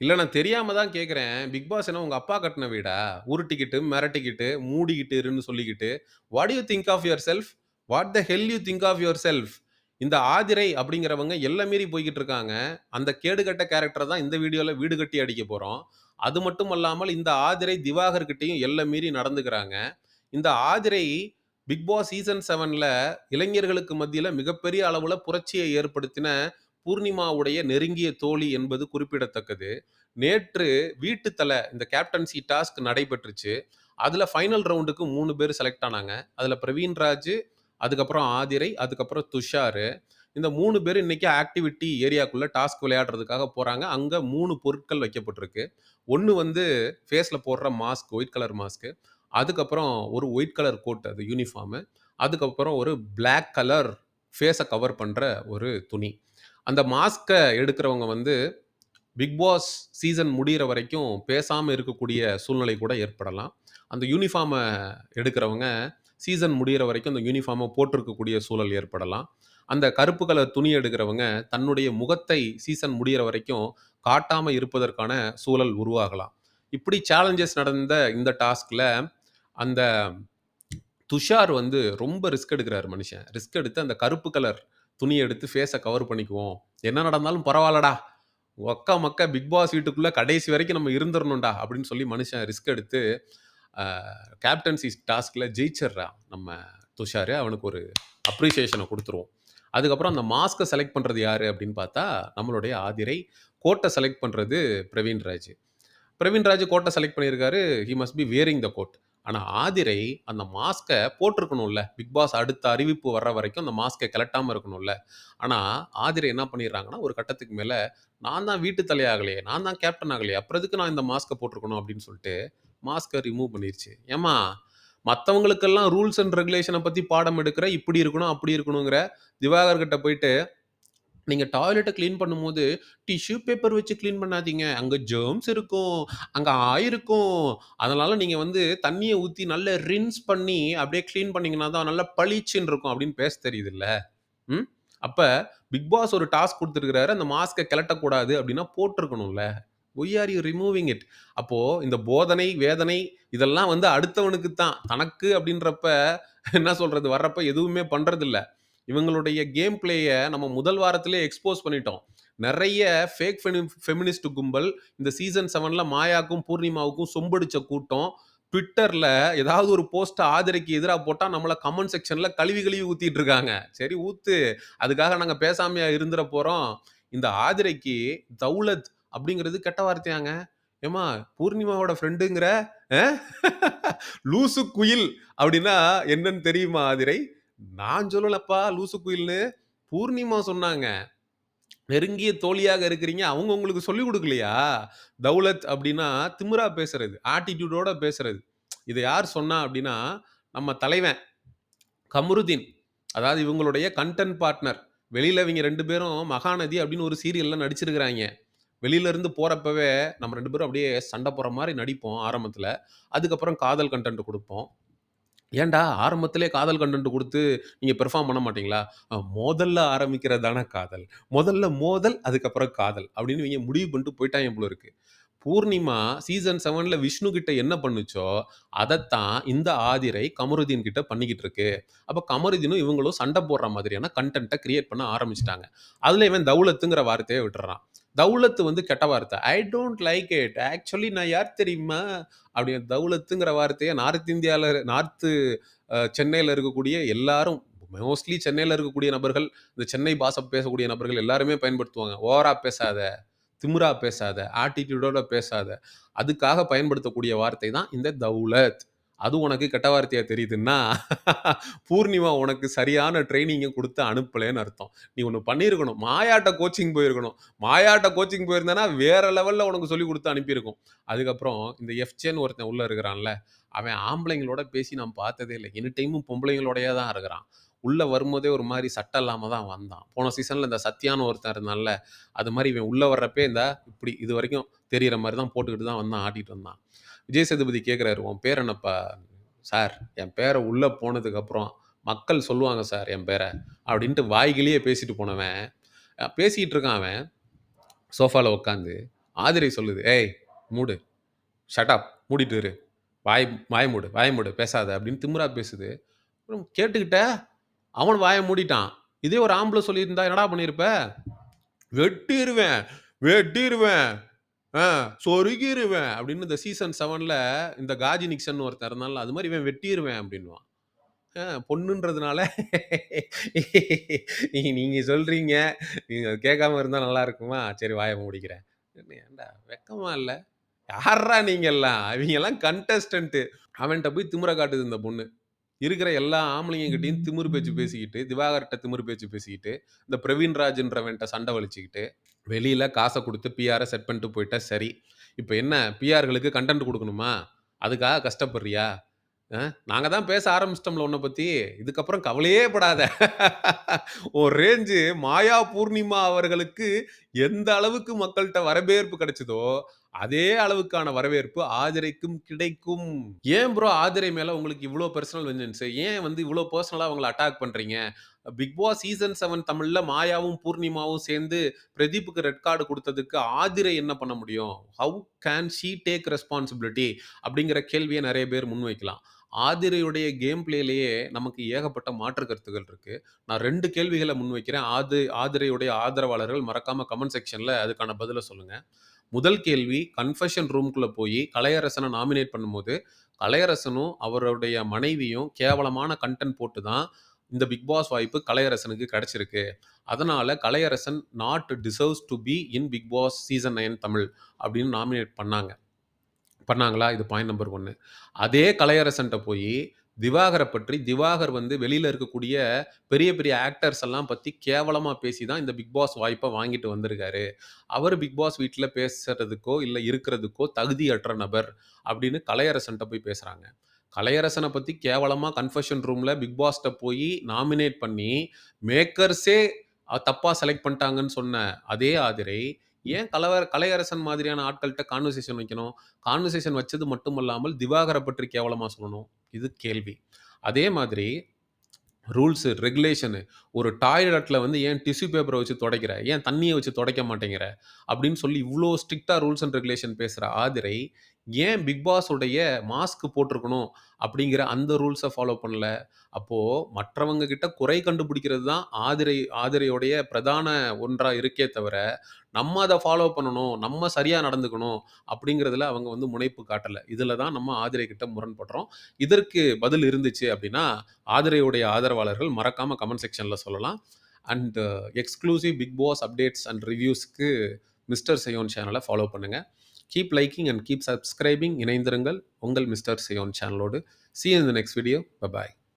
இல்ல நான் தெரியாம தான் கேட்கிறேன். பிக் பாஸ் என்ன உங்க அப்பா கட்டுன வீடா? உருட்டிக்கிட்டு, மிரட்டிக்கிட்டு, மூடிக்கிட்டு இருன்னு சொல்லிக்கிட்டு, what you think of yourself? What the hell you think of yourself? இந்த ஆதிரை அப்படிங்கிறவங்க எல்லை மீறி போய்க்கிட்டு இருக்காங்க. அந்த கேடுகெட்ட கேரக்டர தான் இந்த வீடியோல வீடு கட்டி அடிக்க போறோம். அது மட்டும் அல்லாமல் இந்த ஆதிரை திவாகர் கிட்டயும் எல்லை மீறி நடந்துக்கிறாங்க. இந்த ஆதிரை பிக் பாஸ் சீசன் 7ல இளைஞர்களுக்கு மத்தியில மிகப்பெரிய அளவுல புரட்சியை ஏற்படுத்தின பூர்ணிமாவுடைய நெருங்கிய தோழி என்பது குறிப்பிடத்தக்கது. நேற்று வீட்டு இந்த கேப்டன்சி டாஸ்க் நடைபெற்றுச்சு. அதுல ஃபைனல் ரவுண்டுக்கு மூணு பேர் செலக்ட் ஆனாங்க. அதுல பிரவீன்ராஜ், அதுக்கப்புறம் ஆதிரை, அதுக்கப்புறம் துஷாரு. இந்த மூணு பேர் இன்னைக்கு ஆக்டிவிட்டி ஏரியாக்குள்ள டாஸ்க் விளையாடுறதுக்காக போறாங்க. அங்க மூணு பொருட்கள் வைக்கப்பட்டிருக்கு. ஒன்று வந்து ஃபேஸில் போடுற மாஸ்க், ஒயிட் கலர் மாஸ்க்கு அதுக்கப்புறம் ஒரு ஒயிட் கலர் கோட் அது யூனிஃபார்மு அதுக்கப்புறம் ஒரு பிளாக் கலர் ஃபேஸை கவர் பண்ணுற ஒரு துணி. அந்த மாஸ்க்கை எடுக்கிறவங்க வந்து பிக் பாஸ் சீசன் முடியிற வரைக்கும் பேசாமல் இருக்கக்கூடிய சூழ்நிலை கூட ஏற்படலாம். அந்த யூனிஃபார்மை எடுக்கிறவங்க சீசன் முடியிற வரைக்கும் அந்த யூனிஃபார்மை போட்டிருக்கக்கூடிய சூழல் ஏற்படலாம். அந்த கருப்பு கலர் துணி எடுக்கிறவங்க தன்னுடைய முகத்தை சீசன் முடியிற வரைக்கும் காட்டாமல் இருப்பதற்கான சூழல் உருவாகலாம். இப்படி சேலஞ்சஸ் நடந்த இந்த டாஸ்கில் அந்த துஷார் வந்து ரொம்ப ரிஸ்க் எடுக்கிறார் மனுஷன். ரிஸ்க் எடுத்து அந்த கருப்பு கலர் துணியை எடுத்து ஃபேஸை கவர் பண்ணிக்குவோம். என்ன நடந்தாலும் பரவாயில்லடா ஒக்க மக்க பிக் பாஸ் வீட்டுக்குள்ள கடைசி வரைக்கும் நம்ம இருந்துடணும்டா அப்படின்னு சொல்லி மனுஷன் ரிஸ்க் எடுத்து கேப்டன்சி டாஸ்கில் ஜெயிச்சிடுறான் நம்ம துஷாரு. அவனுக்கு ஒரு அப்ரிசியேஷனை கொடுத்துருவோம் அதுக்கப்புறம் அந்த மாஸ்க்கை செலக்ட் பண்ணுறது யார் அப்படின்னு பார்த்தா, நம்மளுடைய ஆதிரை. கோட்டை செலக்ட் பண்ணுறது பிரவீன்ராஜ். பிரவீன்ராஜ் கோட்டை செலக்ட் பண்ணியிருக்காரு. He must be wearing the coat. ஆனால் ஆதிரை அந்த மாஸ்க்கை போட்டிருக்கணும்ல. பிக் பாஸ் அடுத்த அறிவிப்பு வர்ற வரைக்கும் அந்த மாஸ்க்கை கழட்டாம இருக்கணும்ல. ஆனால் ஆதிரை என்ன பண்ணிடுறாங்கன்னா, ஒரு கட்டத்துக்கு மேலே நான் தான் வீட்டு தலை நான் தான் கேப்டன் ஆகலையே, அப்புறம் எதுக்கு நான் இந்த மாஸ்க்கை போட்டிருக்கணும் அப்படின்னு சொல்லிட்டு மாஸ்கை ரிமூவ் பண்ணிருச்சு. ஏம்மா மற்றவங்களுக்கெல்லாம் ரூல்ஸ் அண்ட் ரெகுலேஷனை பற்றி பாடம் எடுக்கிற, இப்படி இருக்கணும், அப்படி இருக்கணுங்கிற திவாகர் கிட்ட போயிட்டு நீங்க டாய்லெட்டை கிளீன் பண்ணும்போது டிஷ்யூ பேப்பர் வச்சு கிளீன் பண்ணாதீங்க. அங்க ஜெர்ம்ஸ் இருக்கும். அங்க ஆயிருக்கும். அதனால நீங்க வந்து தண்ணியை ஊத்தி நல்லா ரின்ஸ் பண்ணி அப்படியே கிளீன் பண்ணீங்கன்னா தான் நல்லா பளிச்சுன்னு இருக்கும் அப்படின்னு பேச தெரியுதுல்ல. ம். அப்ப பிக் பாஸ் ஒரு டாஸ்க் கொடுத்துருக்கிறாரு அந்த மாஸ்க்கை கிளட்டக்கூடாது அப்படின்னா போட்டிருக்கணும்ல. Why are you removing it? அப்போ இந்த போதனை, வேதனை இதெல்லாம் வந்து அடுத்தவனுக்கு தான். தனக்கு அப்படின்றப்ப என்ன சொல்றது வர்றப்ப எதுவுமே பண்ணுறதில்ல இவங்களுடைய கேம் பிளேயை நம்ம முதல் வாரத்திலே எக்ஸ்போஸ் பண்ணிட்டோம். நிறைய ஃபேக் ஃபெனி ஃபெமினிஸ்ட் கும்பல் இந்த சீசன் செவனில் மாயாக்கும், பூர்ணிமாவுக்கும் சொம்படிச்ச கூட்டம். ட்விட்டரில் ஏதாவது ஒரு போஸ்ட்டை ஆதிரைக்கு எதிராக போட்டால் நம்மளை கமெண்ட் செக்ஷனில் கழுவி கழுவி ஊற்றிட்டு இருக்காங்க. சரி ஊத்து. அதுக்காக நாங்கள் பேசாமையாக இருந்துட போகிறோம் இந்த ஆதிரைக்கு தௌலத் அப்படிங்கிறது கெட்ட வார்த்தையாங்க. ஏம்மா பூர்ணிமாவோட ஃப்ரெண்டுங்கிற? லூசு குயில் அப்படின்னா என்னன்னு தெரியுமா ஆதிரை? நான் சொல்லலப்பா லூசு குயில்னு. பூர்ணிமா சொன்னாங்க. நெருங்கிய தோழியாக இருக்கிறீங்க. அவங்க உங்களுக்கு சொல்லிக் கொடுக்கலையா தௌலத் அப்படின்னா திமிரா பேசுறது. ஆட்டிடியூடோட பேசுறது. இதை யார் சொன்னா அப்படின்னா, நம்ம தலைவன் கமருதீன். அதாவது இவங்களுடைய கன்டென்ட் பார்ட்னர். வெளியில் இவங்க ரெண்டு பேரும் மகாநதி அப்படின்னு ஒரு சீரியல்ல நடிச்சிருக்கிறாய்ங்க. வெளியில இருந்து போறப்பவே நம்ம ரெண்டு பேரும் அப்படியே சண்டை போடுற மாதிரி நடிப்போம் ஆரம்பத்துல. அதுக்கப்புறம் காதல் கன்டென்ட் கொடுப்போம் ஏன்டா ஆரம்பத்திலே காதல் கண்டென்ட் குடுத்து நீங்க பெர்ஃபார்ம் பண்ண மாட்டீங்களா? அ மோதல்ல ஆரம்பிக்கிறது காதல். முதல்ல மோதல், அதுக்கப்புறம் காதல் அப்படின்னு இவங்க முடிவு பண்ணிட்டு போய்ட்டாய்ங்க போல இருக்கு. பூர்ணிமா சீசன் 7ல விஷ்ணு கிட்ட என்ன பண்ணுச்சோ, அதத்தான் இந்த ஆதிரை கமருதீன் கிட்ட பண்ணிக்கிட்டு இருக்கு. அப்ப கமருதீனும் இவங்களும் சண்டை போடுற மாதிரியான கன்டென்ட்ட கிரியேட் பண்ண ஆரம்பிச்சுட்டாங்க. அதுல இவன் தௌலத்துங்கிற வார்த்தைய விட்டுர்றான். தௌலத் வந்து கெட்ட வார்த்தை. I don't like it. Actually நான் யார் தெரியுமா? அப்படி தௌலத்துங்கிற வார்த்தையை நார்த் இந்தியாவில் நார்த்து சென்னையில் இருக்கக்கூடிய எல்லாரும் மோஸ்ட்லி சென்னையில் இருக்கக்கூடிய நபர்கள், இந்த சென்னை பாஷ பேசக்கூடிய நபர்கள் எல்லாருமே பயன்படுத்துவாங்க. ஓவரா பேசாத, திமுறா பேசாத, ஆட்டிடியூடோட பேசாத. அதுக்காக பயன்படுத்தக்கூடிய வார்த்தை தான் இந்த தௌலத். அது உனக்கு கெட்ட வார்த்தையாக தெரியுதுன்னா, பூர்ணிமா உனக்கு சரியான ட்ரைனிங்கை கொடுத்து அனுப்பலேன்னு அர்த்தம். நீ ஒன்று பண்ணியிருக்கணும். மாயாட்ட கோச்சிங் போயிருக்கணும். மாயாட்ட கோச்சிங் போயிருந்தேன்னா, வேற லெவலில் உனக்கு சொல்லிக் கொடுத்து அனுப்பியிருக்கும். அதுக்கப்புறம் இந்த எஃப்ஜேன்னு ஒருத்தன் உள்ளே இருக்கிறான்ல, அவன் ஆம்பளைங்களோட பேசி நான் பார்த்ததே இல்லை எனி டைமும் பொம்பளைங்களோடயே தான் இருக்கிறான். உள்ளே வரும்போதே ஒரு மாதிரி சட்டை இல்லாமல் தான் வந்தான். போன சீசனில் இந்த சத்தியான ஒருத்தன் இருந்தான்ல, அது மாதிரி இவன் உள்ளே வர்றப்பே இந்த இப்படி இது வரைக்கும் தெரியிற மாதிரி தான் போட்டுக்கிட்டு தான் வந்தான், ஆட்டிகிட்டு வந்தான். விஜய் சேதுபதி கேட்குறாரு "உன் பேர் என்னப்பா?" "சார், என் பேரை உள்ளே போனதுக்கப்புறம் மக்கள் சொல்லுவாங்க சார் என் பேரை அப்படின்ட்டு வாய்கிலேயே பேசிட்டு போனவன், பேசிக்கிட்டு இருக்கான் அவன். சோஃபாவில் உட்காந்து. ஆதிரை சொல்லுது, "ஏய் மூடு. ஷட்டாப் மூடிட்டு இரு. வாய் வாய மூடு, வாய மூடு. பேசாத" அப்படின்னு திமிரா பேசுது. அப்புறம் கேட்டுக்கிட்ட, அவன் வாயை மூடிட்டான். இதே ஒரு ஆம்பள சொல்லியிருந்தா என்னடா பண்ணியிருப்ப? வெட்டிடுவேன் வெட்டிடுவேன் ஆ சொருகிருவேன்" அப்படின்னு இந்த சீசன் செவனில் இந்த காஜி நிக்சன் ஒருத்தன் இருந்தால அது மாதிரி இவன் வெட்டிருவேன் அப்படின்னுவான். ஆ பொண்ணுன்றதுனால நீங்க சொல்றீங்க. நீங்க கேட்காம இருந்தா நல்லா இருக்குமா? சரி வாய முடிக்கிறேன் ஏன்டா வெக்கமா இல்ல? யார்றா நீங்கல்லாம்? இவங்கலாம் கண்டஸ்டன்ட். அவன்கிட்ட போய் திமிர காட்டுது இந்த பொண்ணு. இருக்கிற எல்லா ஆம்பளைங்ககிட்டயும் திமிரு பேச்சு பேசிக்கிட்டு, திவாகர்கிட்ட திமிரு பேச்சு பேசிக்கிட்டு, இந்த பிரவீன் சண்டை வலிச்சுக்கிட்டு, வெளியில் காசை கொடுத்து பிஆரை செட் பண்ணிட்டு போயிட்டா சரி. இப்போ என்ன பிஆர்களுக்கு கன்டென்ட் கொடுக்கணுமா அதுக்காக கஷ்டப்படுறியா? நாங்கள் தான் பேச ஆரம்பிச்சிட்டோம்ல உன்னை பற்றி இதுக்கப்புறம் கவலையே படாத. ஒரு ரேஞ்சு மாயா பூர்ணிமா அவர்களுக்கு எந்த அளவுக்கு மக்கள்கிட்ட வரவேற்பு கிடைச்சதோ, அதே அளவுக்கான வரவேற்பு ஆதிரைக்கும் கிடைக்கும். ஏன் ப்ரோ ஆதிரை மேல உங்களுக்கு இவ்வளோ பர்சனல் வெஞ்சன்ஸ்? ஏன் வந்து இவ்வளோ பர்சனலா உங்களை அட்டாக் பண்றீங்க? பிக் பாஸ் சீசன் செவன் தமிழ்ல மாயாவும், பூர்ணிமாவும் சேர்ந்து பிரதீப்புக்கு ரெட் கார்டு கொடுத்ததுக்கு ஆதிரை என்ன பண்ண முடியும்? How can she take responsibility? அப்படிங்கிற கேள்வியை நிறைய பேர் முன்வைக்கலாம். ஆதிரையுடைய கேம் பிளேலேயே நமக்கு ஏகப்பட்ட மாற்று கருத்துக்கள் இருக்கு. நான் ரெண்டு கேள்விகளை முன்வைக்கிறேன். ஆது ஆதிரையுடைய ஆதரவாளர்கள் மறக்காம கமெண்ட் செக்ஷன்ல அதுக்கான பதில சொல்லுங்க. முதல் கேள்வி கன்ஃபெஷன் ரூம்குள்ளே போய் கலையரசனை நாமினேட் பண்ணும்போது, கலையரசனும், அவருடைய மனைவியும் கேவலமான கன்டென்ட் போட்டு தான் இந்த பிக் பாஸ் வாய்ப்பு கலையரசனுக்கு கிடைச்சிருக்கு. அதனால Kalaiyarasan not deserves to be in Bigg Boss season nine Tamil அப்படின்னு நாமினேட் பண்ணாங்க. பண்ணாங்களா? இது பாயிண்ட் நம்பர் ஒன்று அதே கலையரசன்ட்ட போய் திவாகரை பற்றி திவாகர் வந்து வெளியில் இருக்கக்கூடிய பெரிய பெரிய ஆக்டர்ஸ் எல்லாம் பற்றி கேவலமாக பேசி தான் இந்த பிக் பாஸ் வாய்ப்பை வாங்கிட்டு வந்திருக்காரு. அவர் பிக் பாஸ் வீட்டில் பேசுறதுக்கோ, இல்லை இருக்கிறதுக்கோ தகுதியற்ற நபர் அப்படின்னு கலையரசன்ட்ட போய் பேசுகிறாங்க கலையரசனை பற்றி கேவலமாக கன்ஃபெஷன் ரூமில் பிக் பாஸ்ட்ட போய் நாமினேட் பண்ணி, மேக்கர்ஸே தப்பாக செலக்ட் பண்ணிட்டாங்கன்னு சொன்ன அதே ஆதிரை, ஏன் கலவர கலையரசன் மாதிரியான ஆட்கள்கிட்ட கான்வர்சேஷன் வைக்கணும்? கான்வர்சேஷன் வச்சது மட்டும் இல்லாமல் திவாகரை பற்றி கேவலமாக சொல்லணும். இது கேள்வி. அதே மாதிரி ரூல்ஸு ரெகுலேஷனு ஒரு டாய்லெட்டில் வந்து ஏன் டிஷ்யூ பேப்பரை வச்சு துடைக்கிற ஏன் தண்ணியை வச்சு துடைக்க மாட்டேங்கிற? அப்படின்னு சொல்லி இவ்வளோ ஸ்ட்ரிக்டாக ரூல்ஸ் அண்ட் ரெகுலேஷன் பேசுகிற ஆதிரை, ஏன் பிக் பாஸோடைய மாஸ்க் போட்டிருக்கணும் அப்படிங்கிற அந்த ரூல்ஸை ஃபாலோ பண்ணல? அப்போது மற்றவங்க கிட்ட குறை கண்டுபிடிக்கிறது தான் ஆதிரை ஆதிரையுடைய பிரதான ஒன்றாக இருக்கே தவிர, நம்ம அதை ஃபாலோ பண்ணணும், நம்ம சரியாக நடந்துக்கணும் அப்படிங்கிறதுல அவங்க வந்து முனைப்பு காட்டலை இதில் தான் நம்ம ஆதிரை கிட்ட முரண்படுறோம். இதற்கு பதில் இருந்துச்சு அப்படின்னா, ஆதிரையுடைய ஆதரவாளர்கள் மறக்காமல் கமெண்ட் செக்ஷனில் சொல்லலாம். And exclusive Bigg Boss updates and ரிவ்யூஸ்க்கு mister Zion சேனலை ஃபாலோ பண்ணுங்கள் keep liking and keep subscribing. இணைந்திருங்கள். உங்கள் mister Zion சேனலோடு. See in the next video. Bye bye bye.